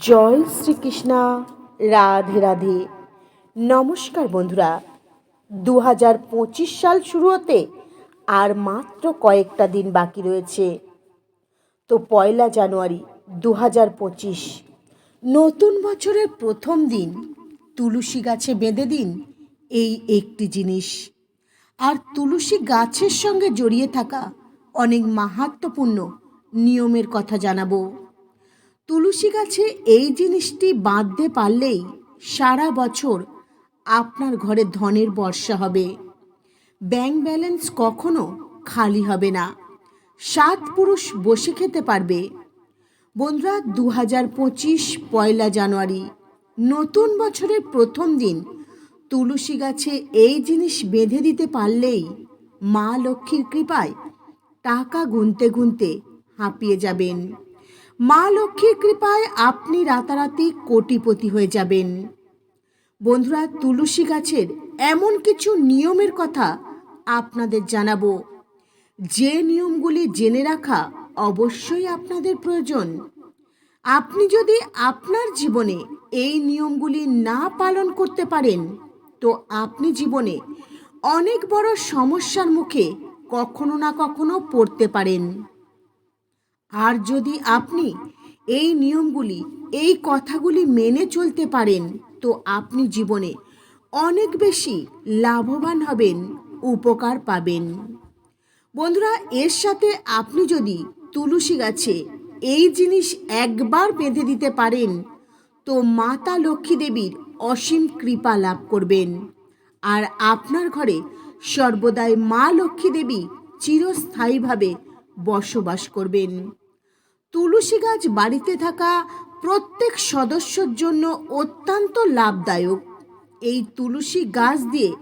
জয় শ্রীকৃষ্ণা, রাধে রাধে। নমস্কার বন্ধুরা দু হাজার পঁচিশ সাল শুরু হতে আর মাত্র কয়েকটা দিন বাকি রয়েছে। তো পয়লা জানুয়ারি দু হাজার পঁচিশ, নতুন বছরের প্রথম দিন, তুলসী গাছে বেঁধে দিন এই একটি জিনিস। আর তুলসী গাছের সঙ্গে জড়িয়ে থাকা অনেক মাহাত্মপূর্ণ নিয়মের কথা জানাব। তুলসী গাছে এই জিনিসটি বাঁধতে পারলেই সারা বছর আপনার ঘরে ধনের বর্ষা হবে। ব্যাংক ব্যালেন্স কখনো খালি হবে না। সাত পুরুষ বসে খেতে পারবে। বন্ধুরা দু হাজার পঁচিশ পয়লা জানুয়ারি, নতুন বছরের প্রথম দিন। তুলসী গাছে এই জিনিস বেঁধে দিতে পারলেই মা লক্ষ্মীর কৃপায় টাকা গুনতে গুনতে হাঁপিয়ে যাবেন। মা লক্ষ্মীর কৃপায় আপনি রাতারাতি কোটিপতি হয়ে যাবেন। বন্ধুরা, তুলসী গাছের এমন কিছু নিয়মের কথা আপনাদের জানাব। যে নিয়মগুলি জেনে রাখা অবশ্যই আপনাদের প্রয়োজন। আপনি যদি আপনার জীবনে এই নিয়মগুলি না পালন করতে পারেন, তো আপনি জীবনে অনেক বড় সমস্যার মুখে কখনো না কখনো পড়তে পারেন। আর যদি আপনি এই নিয়মগুলি, এই কথাগুলি মেনে চলতে পারেন, তো আপনি জীবনে অনেক বেশি লাভবান হবেন, উপকার পাবেন। বন্ধুরা, এর সাথে আপনি যদি তুলসী গাছে এই জিনিস একবার বেঁধে দিতে পারেন, তো মাতা লক্ষ্মী দেবীর অসীম কৃপা লাভ করবেন। আর আপনার ঘরে সর্বদাই মা লক্ষ্মী দেবী চিরস্থায়ীভাবে বসবাস করবেন। তুলসী গাছ বাড়িতে থাকা প্রত্যেক সদস্যর জন্য অত্যন্ত লাভদায়ক। এই তুলসী গাছ দিয়ে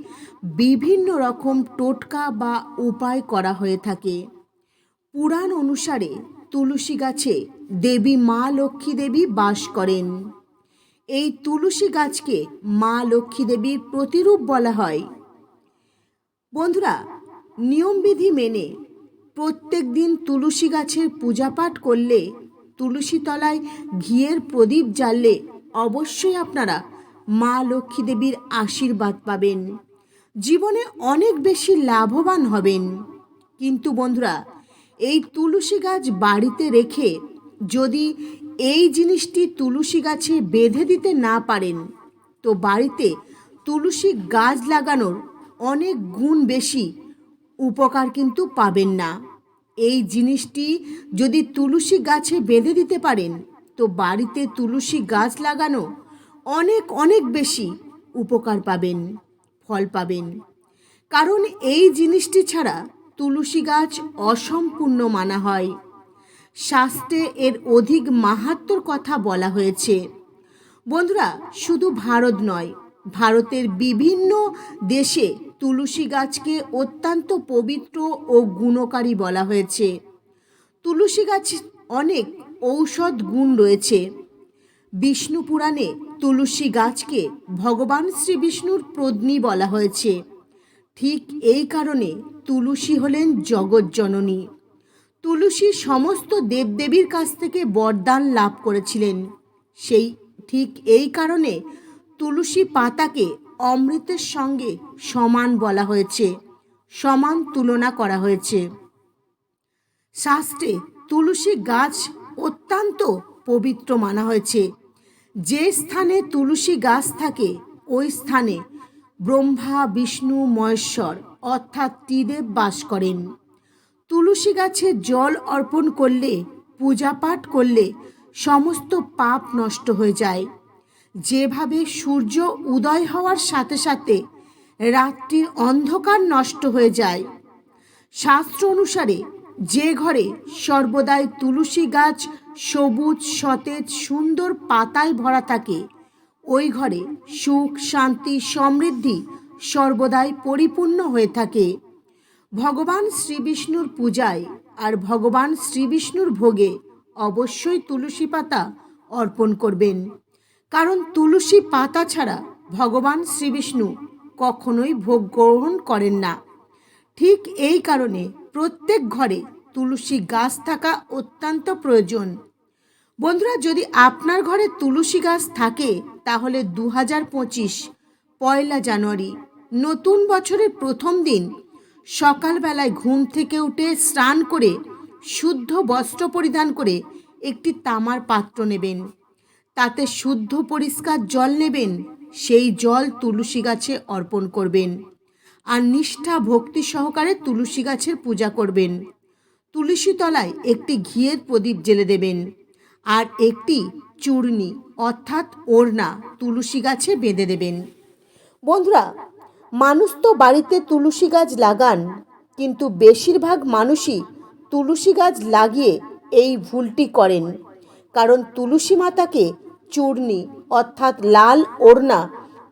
বিভিন্ন রকম টোটকা বা উপায় করা হয়ে থাকে। পুরাণ অনুসারে তুলসী গাছে দেবী মা লক্ষ্মী দেবী বাস করেন। এই তুলসী গাছকে মা লক্ষ্মী দেবীর প্রতিরূপ বলা হয়। বন্ধুরা, নিয়মবিধি মেনে প্রত্যেক দিন তুলসী গাছের পূজাপাঠ করলে তুলসী তলায় ঘিয়ের প্রদীপ জ্বাললে অবশ্যই আপনারা মা লক্ষ্মী দেবীর আশীর্বাদ পাবেন। জীবনে অনেক বেশি লাভবান হবেন। কিন্তু বন্ধুরা, এই তুলসী গাছ বাড়িতে রেখে যদি এই জিনিসটি তুলসী গাছে বেঁধে দিতে না পারেন, তো বাড়িতে তুলসী গাছ লাগানোর অনেক গুণ বেশি উপকার কিন্তু পাবেন না। এই জিনিসটি যদি তুলসী গাছে বেঁধে দিতে পারেন, তো বাড়িতে তুলসী গাছ লাগানো অনেক অনেক বেশি উপকার পাবেন, ফল পাবেন। কারণ এই জিনিসটি ছাড়া তুলসী গাছ অসম্পূর্ণ মানা হয়। শাস্ত্রে এর অধিক মাহাত্মর কথা বলা হয়েছে। বন্ধুরা, শুধু ভারত নয় ভারতের বিভিন্ন দেশে তুলসী গাছকে অত্যন্ত পবিত্র ও গুণকারী বলা হয়েছে। তুলসী গাছ অনেক ঔষধ গুণ রয়েছে। বিষ্ণু পুরাণে তুলসী গাছকে ভগবান শ্রী বিষ্ণুর প্রদ্নী বলা হয়েছে। ঠিক এই কারণে তুলসী হলেন জগৎজননী তুলসী সমস্ত দেবদেবীর কাছ থেকে বরদান লাভ করেছিলেন। সেই ঠিক এই কারণে তুলসী পাতাকে অমৃতের সঙ্গে সমান বলা হয়েছে, সমান তুলনা করা হয়েছে। শাস্ত্রে তুলসী গাছ অত্যন্ত পবিত্র মানা হয়েছে। যে স্থানে তুলসী গাছ থাকে, ওই স্থানে ব্রহ্মা, বিষ্ণু, মহেশ্বর অর্থাৎ ত্রিদেব বাস করেন। তুলসী গাছে জল অর্পণ করলে, পূজাপাঠ করলে সমস্ত পাপ নষ্ট হয়ে যায়। যেভাবে সূর্য উদয় হওয়ার সাথে সাথে রাত্রির অন্ধকার নষ্ট হয়ে যায়, শাস্ত্র অনুসারে যে ঘরে সর্বদাই তুলসী গাছ সবুজ, সতেজ, সুন্দর পাতায় ভরা থাকে, ওই ঘরে সুখ, শান্তি, সমৃদ্ধি সর্বদাই পরিপূর্ণ হয়ে থাকে। ভগবান শ্রীবিষ্ণুর পূজায় আর ভগবান শ্রীবিষ্ণুর ভোগে অবশ্যই তুলসী পাতা অর্পণ করবেন। কারণ তুলসী পাতা ছাড়া ভগবান শ্রীবিষ্ণু কখনোই ভোগ গ্রহণ করেন না। ঠিক এই কারণে প্রত্যেক ঘরে তুলসী গাছ থাকা অত্যন্ত প্রয়োজন। বন্ধুরা, যদি আপনার ঘরে তুলসী গাছ থাকে, তাহলে দু হাজার পঁচিশ, পয়লা জানুয়ারি, নতুন বছরের প্রথম দিন, সকালবেলায় ঘুম থেকে উঠে স্নান করে শুদ্ধ বস্ত্র পরিধান করে একটি তামার পাত্র নেবেন। তাতে শুদ্ধ পরিষ্কার জল নেবেন, সেই জল তুলসী গাছে অর্পণ করবেন। আর নিষ্ঠা ভক্তি সহকারে তুলসী গাছের পূজা করবেন। তুলসী তলায় একটি ঘিয়ের প্রদীপ জেলে দেবেন। আর একটি চূর্ণি, অর্থাৎ ওড়না, তুলসী গাছে বেঁধে দেবেন। বন্ধুরা, মানুষ তো বাড়িতে তুলসী গাছ লাগান, কিন্তু বেশিরভাগ মানুষই তুলসী গাছ লাগিয়ে এই ভুলটি করেন। কারণ তুলসী মাতাকে চূর্ণি, অর্থাৎ লাল ওড়না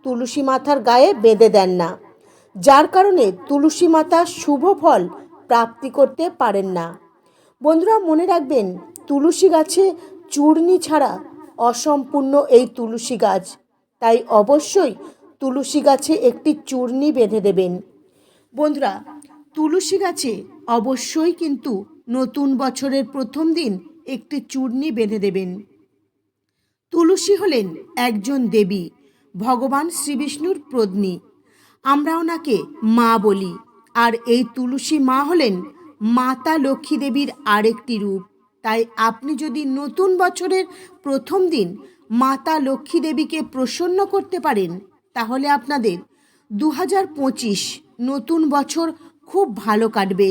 তুলসী মাথার গায়ে বেঁধে দেন না। যার কারণে তুলসী মাতা শুভ ফল প্রাপ্তি করতে পারেন না। বন্ধুরা, মনে রাখবেন, তুলসী গাছে চূর্ণি ছাড়া অসম্পূর্ণ এই তুলসী গাছ। তাই অবশ্যই তুলসী গাছে একটি চূর্ণি বেঁধে দেবেন। বন্ধুরা, তুলসী গাছে অবশ্যই কিন্তু নতুন বছরের প্রথম দিন একটি চূর্ণি বেঁধে দেবেন। তুলসী হলেন একজন দেবী, ভগবান শ্রীবিষ্ণুর প্রদ্নী আমরা ওনাকে মা বলি, আর এই তুলসী মা হলেন মাতা লক্ষ্মী দেবীর আরেকটি রূপ। তাই আপনি যদি নতুন বছরের প্রথম দিন মাতা লক্ষ্মী দেবীকে প্রসন্ন করতে পারেন, তাহলে আপনাদের দু হাজার পঁচিশ নতুন বছর খুব ভালো কাটবে।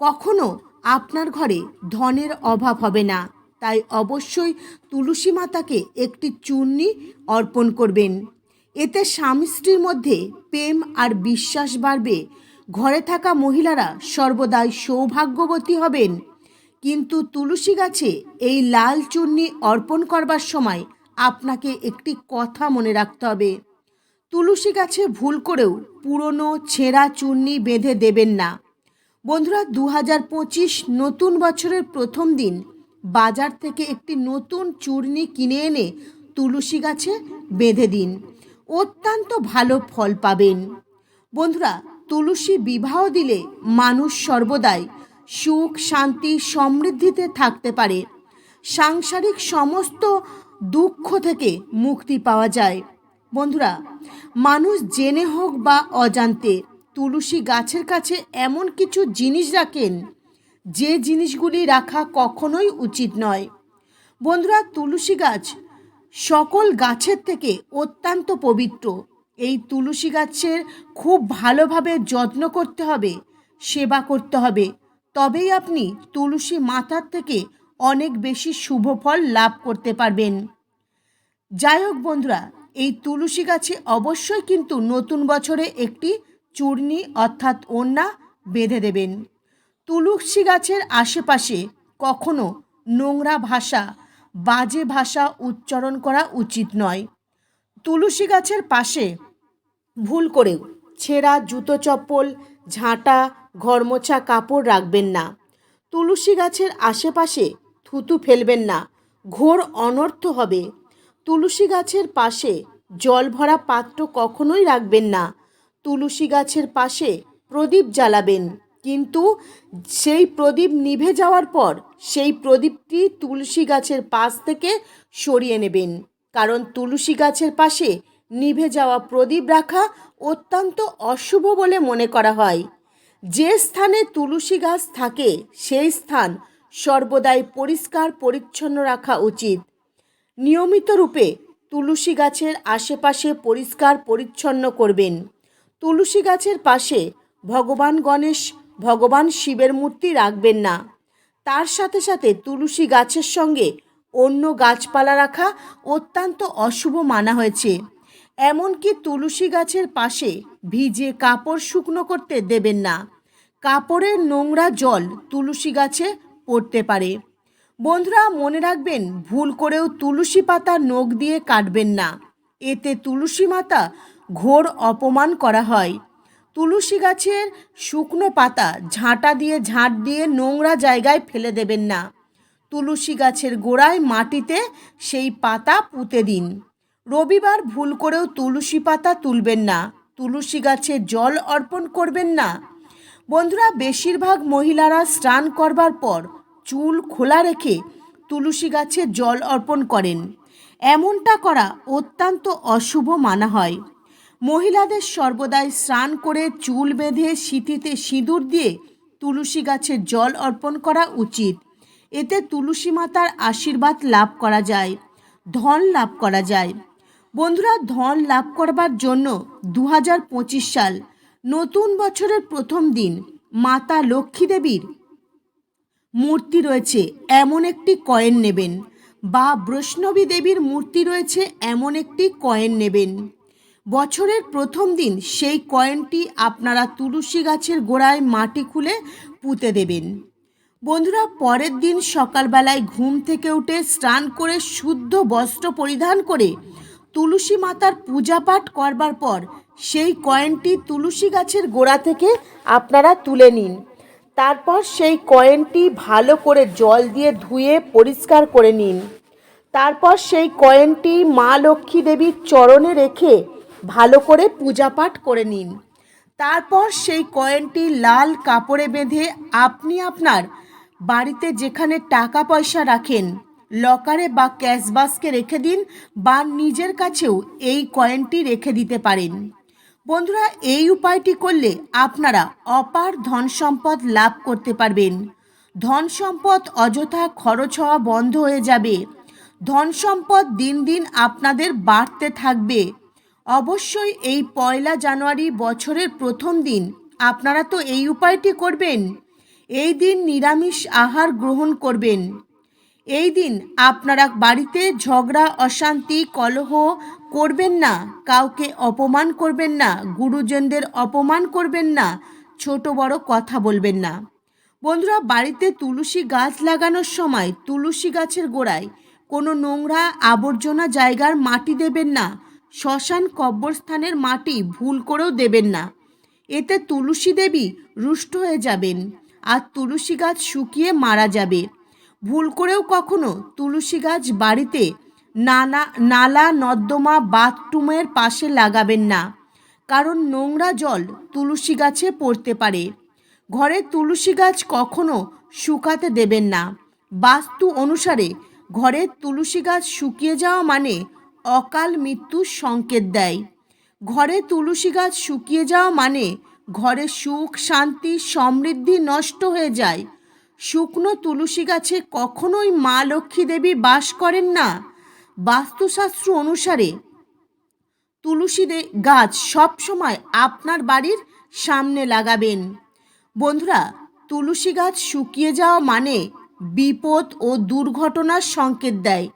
কখনো আপনার ঘরে ধনের অভাব হবে না। তাই অবশ্যই তুলসী মাতাকে একটি চূর্ণি অর্পণ করবেন। এতে স্বামী স্ত্রীর মধ্যে প্রেম আর বিশ্বাস বাড়বে। ঘরে থাকা মহিলারা সর্বদাই সৌভাগ্যবতী হবেন। কিন্তু তুলসী গাছে এই লাল চূর্ণি অর্পণ করবার সময় আপনাকে একটি কথা মনে রাখতে হবে। তুলসী গাছে ভুল করেও পুরনো, ছেঁড়া চূর্ণি বেঁধে দেবেন না। বন্ধুরা দু হাজার পঁচিশ নতুন বছরের প্রথম দিন বাজার থেকে একটি নতুন চূর্ণি কিনে এনে তুলসী গাছে বেঁধে দিন। অত্যন্ত ভালো ফল পাবেন। বন্ধুরা, তুলসী বিবাহ দিলে মানুষ সর্বদাই সুখ, শান্তি, সমৃদ্ধিতে থাকতে পারে। সাংসারিক সমস্ত দুঃখ থেকে মুক্তি পাওয়া যায়। বন্ধুরা, মানুষ জেনে হোক বা অজান্তে তুলসী গাছের কাছে এমন কিছু জিনিস রাখেন যে জিনিসগুলি রাখা কখনোই উচিত নয়। বন্ধুরা, তুলসী গাছ সকল গাছের থেকে অত্যন্ত পবিত্র। এই তুলসী গাছের খুব ভালোভাবে যত্ন করতে হবে, সেবা করতে হবে। তবেই আপনি তুলসী মাথার থেকে অনেক বেশি শুভ ফল লাভ করতে পারবেন। যাই হোক বন্ধুরা, এই তুলসী গাছে অবশ্যই কিন্তু নতুন বছরে একটি চূর্ণি অর্থাৎ ওড়না বেঁধে দেবেন। তুলসী গাছের আশেপাশে কখনো নোংরা ভাষা, বাজে ভাষা উচ্চারণ করা উচিত নয়। তুলসী গাছের পাশে ভুল করেও ছেঁড়া জুতো চপ্পল, ঝাঁটা, ঘরমোছা কাপড় রাখবেন না। তুলসী গাছের আশেপাশে থুতু ফেলবেন না। ঘোর অনর্থ হবে। তুলসী গাছের পাশে জল ভরা পাত্র কখনোই রাখবেন না। তুলসী গাছের পাশে প্রদীপ জ্বালাবেন। কিন্তু সেই প্রদীপ নিভে যাওয়ার পর সেই প্রদীপটি তুলসী গাছের পাশ থেকে সরিয়ে নেবেন। কারণ তুলসী গাছের পাশে নিভে যাওয়া প্রদীপ রাখা অত্যন্ত অশুভ বলে মনে করা হয়। যে স্থানে তুলসী গাছ থাকে, সেই স্থান সর্বদাই পরিষ্কার, পরিচ্ছন্ন রাখা উচিত। নিয়মিত রূপে তুলসী গাছের আশেপাশে পরিষ্কার, পরিচ্ছন্ন করবেন। তুলসী গাছের পাশে ভগবান গণেশ ভগবান শিবের মূর্তি রাখবেন না। তার সাথে সাথে তুলসী গাছের সঙ্গে অন্য গাছপালা রাখা অত্যন্ত অশুভ মানা হয়েছে। এমনকি তুলসী গাছের পাশে ভিজে কাপড় শুকনো করতে দেবেন না। কাপড়ের নোংরা জল তুলসী গাছে পড়তে পারে। বন্ধুরা, মনে রাখবেন, ভুল করেও তুলসী পাতা নখ দিয়ে কাটবেন না। এতে তুলসী মাতা ঘোর অপমান করা হয়। তুলসী গাছের শুকনো পাতা ঝাঁটা দিয়ে ঝাঁট দিয়ে নোংরা জায়গায় ফেলে দেবেন না। তুলসী গাছের গোড়ায় মাটিতে সেই পাতা পুঁতে দিন। রবিবার ভুল করেও তুলসী পাতা তুলবেন না। তুলসী গাছে জল অর্পণ করবেন না। বন্ধুরা, বেশিরভাগ মহিলারা স্নান করবার পর চুল খোলা রেখে তুলসী গাছে জল অর্পণ করেন। এমনটা করা অত্যন্ত অশুভ মানা হয়। মহিলাদের সর্বদাই স্নান করে চুল বেঁধে সিঁথিতে সিঁদুর দিয়ে তুলসী গাছে জল অর্পণ করা উচিত। এতে তুলসী মাতার আশীর্বাদ লাভ করা যায়, ধন লাভ করা যায়। বন্ধুরা, ধন লাভ করবার জন্য দু হাজার পঁচিশ সাল নতুন বছরের প্রথম দিন মাতা লক্ষ্মী দেবীর মূর্তি রয়েছে, এমন একটি কয়েন নেবেন। বা বৈষ্ণবী দেবীর মূর্তি রয়েছে, এমন একটি কয়েন নেবেন। বছরের প্রথম দিন সেই কয়েনটি আপনারা তুলসী গাছের গোড়ায় মাটি খুলে পুঁতে দেবেন। বন্ধুরা, পরের দিন সকালবেলায় ঘুম থেকে উঠে স্নান করে শুদ্ধ বস্ত্র পরিধান করে তুলসী মাতার পূজা পাঠ করবার পর সেই কয়েনটি তুলসী গাছের গোড়া থেকে আপনারা তুলে নিন। তারপর সেই কয়েনটি ভালো করে জল দিয়ে ধুয়ে পরিষ্কার করে নিন। তারপর সেই কয়েনটি মা লক্ষ্মী দেবীর চরণে রেখে ভালো করে পূজা পাঠ করে নিন। তারপর সেই কয়েনটি লাল কাপড়ে বেঁধে আপনি আপনার বাড়িতে যেখানে টাকা পয়সা রাখেন, লকারে বা ক্যাশ বাস্কে রেখে দিন বা নিজের কাছেও এই কয়েনটি রেখে দিতে পারেন। বন্ধুরা, এই উপায়টি করলে আপনারা অপার ধন সম্পদ লাভ করতে পারবেন। ধন সম্পদ অযথা খরচ হওয়া বন্ধ হয়ে যাবে। ধন সম্পদ দিন দিন আপনাদের বাড়তে থাকবে। অবশ্যই এই পয়লা জানুয়ারি বছরের প্রথম দিন। আপনারা তো এই উপায়টি করবেন। এই দিন নিরামিষ আহার গ্রহণ করবেন। এই দিন আপনারা বাড়িতে ঝগড়া, অশান্তি, কলহ করবেন না। কাউকে অপমান করবেন না। গুরুজনদের অপমান করবেন না। ছোট বড় কথা বলবেন না। বন্ধুরা, বাড়িতে তুলসী গাছ লাগানোর সময় তুলসী গাছের গোড়ায় কোনো নোংরা আবর্জনা জায়গার মাটি দেবেন না। শ্মশান কব্বরস্থানের মাটি ভুল করেও দেবেন না। এতে তুলসী দেবী রুষ্ট হয়ে যাবেন আর তুলসী গাছ শুকিয়ে মারা যাবে। ভুল করেও কখনো তুলসী গাছ বাড়িতে নানা, নালা, নর্দমা, বাথরুমের পাশে লাগাবেন না। কারণ নোংরা জল তুলসী গাছে পড়তে পারে। ঘরে তুলসী গাছ কখনো শুকাতে দেবেন না। বাস্তু অনুসারে ঘরে তুলসী গাছ শুকিয়ে যাওয়া মানে অকাল মৃত্যুর সংকেত দেয়। ঘরে তুলসী গাছ শুকিয়ে যাওয়া মানে ঘরে সুখ, শান্তি, সমৃদ্ধি নষ্ট হয়ে যায়। শুকনো তুলসী গাছে কখনোই মা লক্ষ্মী দেবী বাস করেন না। বাস্তুশাস্ত্র অনুসারে তুলসী গাছ সবসময় আপনার বাড়ির সামনে লাগাবেন। বন্ধুরা, তুলসী গাছ শুকিয়ে যাওয়া মানে বিপদ ও দুর্ঘটনার সংকেত দেয়।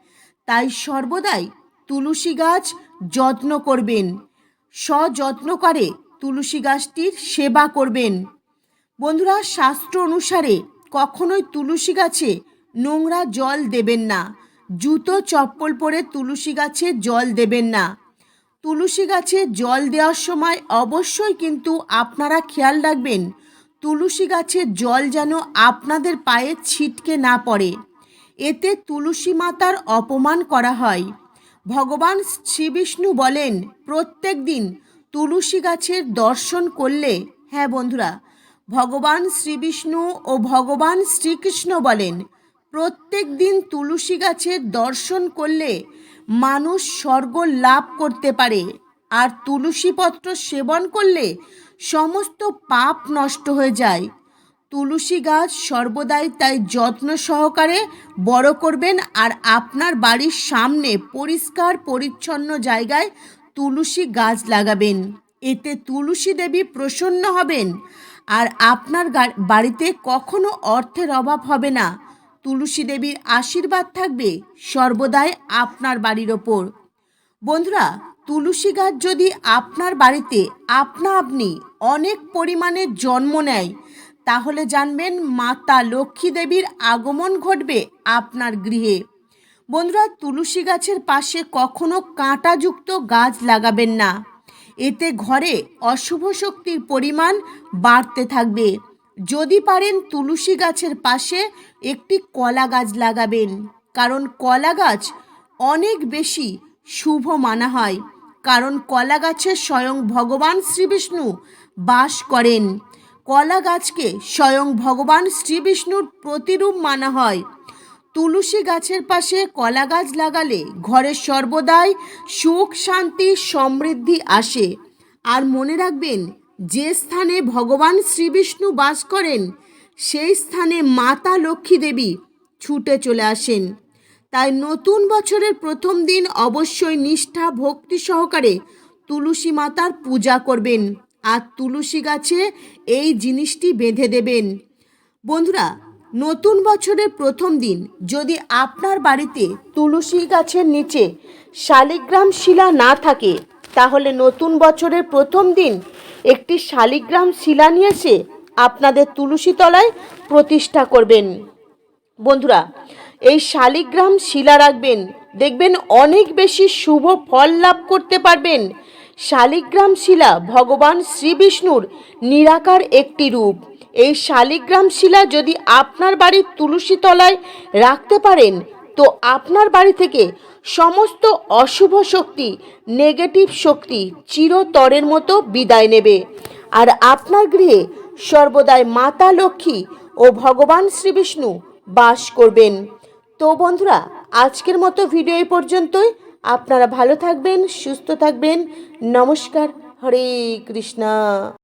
তাই সর্বদাই তুলসী গাছ যত্ন করবেন। সযত্ন করে তুলসী গাছটির সেবা করবেন। বন্ধুরা, শাস্ত্র অনুসারে কখনোই তুলসী গাছে নোংরা জল দেবেন না। জুতো, চপ্পল পরে তুলসী গাছে জল দেবেন না। তুলসী গাছে জল দেওয়ার সময় অবশ্যই কিন্তু আপনারা খেয়াল রাখবেন, তুলসী গাছের জল যেন আপনাদের পায়ে ছিটকে না পড়ে। এতে তুলসী মাতার অপমান করা হয়। ভগবান শ্রীবিষ্ণু বলেন, প্রত্যেক দিন তুলসী গাছের দর্শন করলে হ্যাঁ বন্ধুরা, ভগবান শ্রীবিষ্ণু ও ভগবান শ্রীকৃষ্ণ বলেন, প্রত্যেক দিন তুলসী গাছের দর্শন করলে মানুষ স্বর্গ লাভ করতে পারে, আর তুলসী পত্র সেবন করলে সমস্ত পাপ নষ্ট হয়ে যায়। তুলসী গাছ সর্বদাই তাই যত্ন সহকারে বড় করবেন আর আপনার বাড়ির সামনে পরিষ্কার পরিচ্ছন্ন জায়গায় তুলসী গাছ লাগাবেন। এতে তুলসী দেবী প্রসন্ন হবেন। আর আপনার বাড়িতে কখনো অর্থের অভাব হবে না। তুলসী দেবীর আশীর্বাদ থাকবে সর্বদাই আপনার বাড়ির ওপর। বন্ধুরা, তুলসী গাছ যদি আপনার বাড়িতে আপনা আপনি অনেক পরিমাণে জন্ম নেয় তাহলে জানবেন মাতা লক্ষ্মী দেবীর আগমন ঘটবে আপনার গৃহে। বন্ধুরা, তুলসী গাছের পাশে কখনো কাঁটাযুক্ত গাছ লাগাবেন না। এতে ঘরে অশুভ শক্তির পরিমাণ বাড়তে থাকবে। যদি পারেন তুলসী গাছের পাশে একটি কলা গাছ লাগাবেন, কারণ কলা গাছ অনেক বেশি শুভ মানা হয়। কারণ কলা গাছে স্বয়ং ভগবান শ্রীবিষ্ণু বাস করেন। কলা গাছকে স্বয়ং ভগবান শ্রীবিষ্ণুর প্রতিরূপ মানা হয়। তুলসী গাছের পাশে কলা গাছ লাগালে ঘরের সর্বদাই সুখ, শান্তি, সমৃদ্ধি আসে। আর মনে রাখবেন, যে স্থানে ভগবান শ্রীবিষ্ণু বাস করেন, সেই স্থানে মাতা লক্ষ্মী দেবী ছুটে চলে আসেন। তাই নতুন বছরের প্রথম দিন অবশ্যই নিষ্ঠা, ভক্তি সহকারে তুলসী মাতার পূজা করবেন। আর তুলসী গাছে এই জিনিসটি বেঁধে দেবেন। বন্ধুরা, নতুন বছরের প্রথম দিন যদি আপনার বাড়িতে তুলসী গাছের নিচে শালিগ্রাম শিলা না থাকে, তাহলে নতুন বছরের প্রথম দিন একটি শালিগ্রাম শিলা নিয়ে এসে আপনাদের তুলসী তলায় প্রতিষ্ঠা করবেন। বন্ধুরা, এই শালিগ্রাম শিলা রাখবেন, দেখবেন অনেক বেশি শুভ ফল লাভ করতে পারবেন। শালিগ্রাম শিলা ভগবান শ্রীবিষ্ণুর নিরাকার একটি রূপ। এই শালিগ্রাম শিলা যদি আপনার বাড়ির তুলসী তলায় রাখতে পারেন, তো আপনার বাড়ি থেকে সমস্ত অশুভ শক্তি নেগেটিভ শক্তি চিরতরের মতো বিদায় নেবে। আর আপনার গৃহে সর্বদাই মাতা লক্ষ্মী ও ভগবান শ্রীবিষ্ণু বাস করবেন। তো বন্ধুরা, আজকের মতো ভিডিও এই পর্যন্তই। আপনারা ভালো থাকবেন সুস্থ থাকবেন। নমস্কার হরে কৃষ্ণা।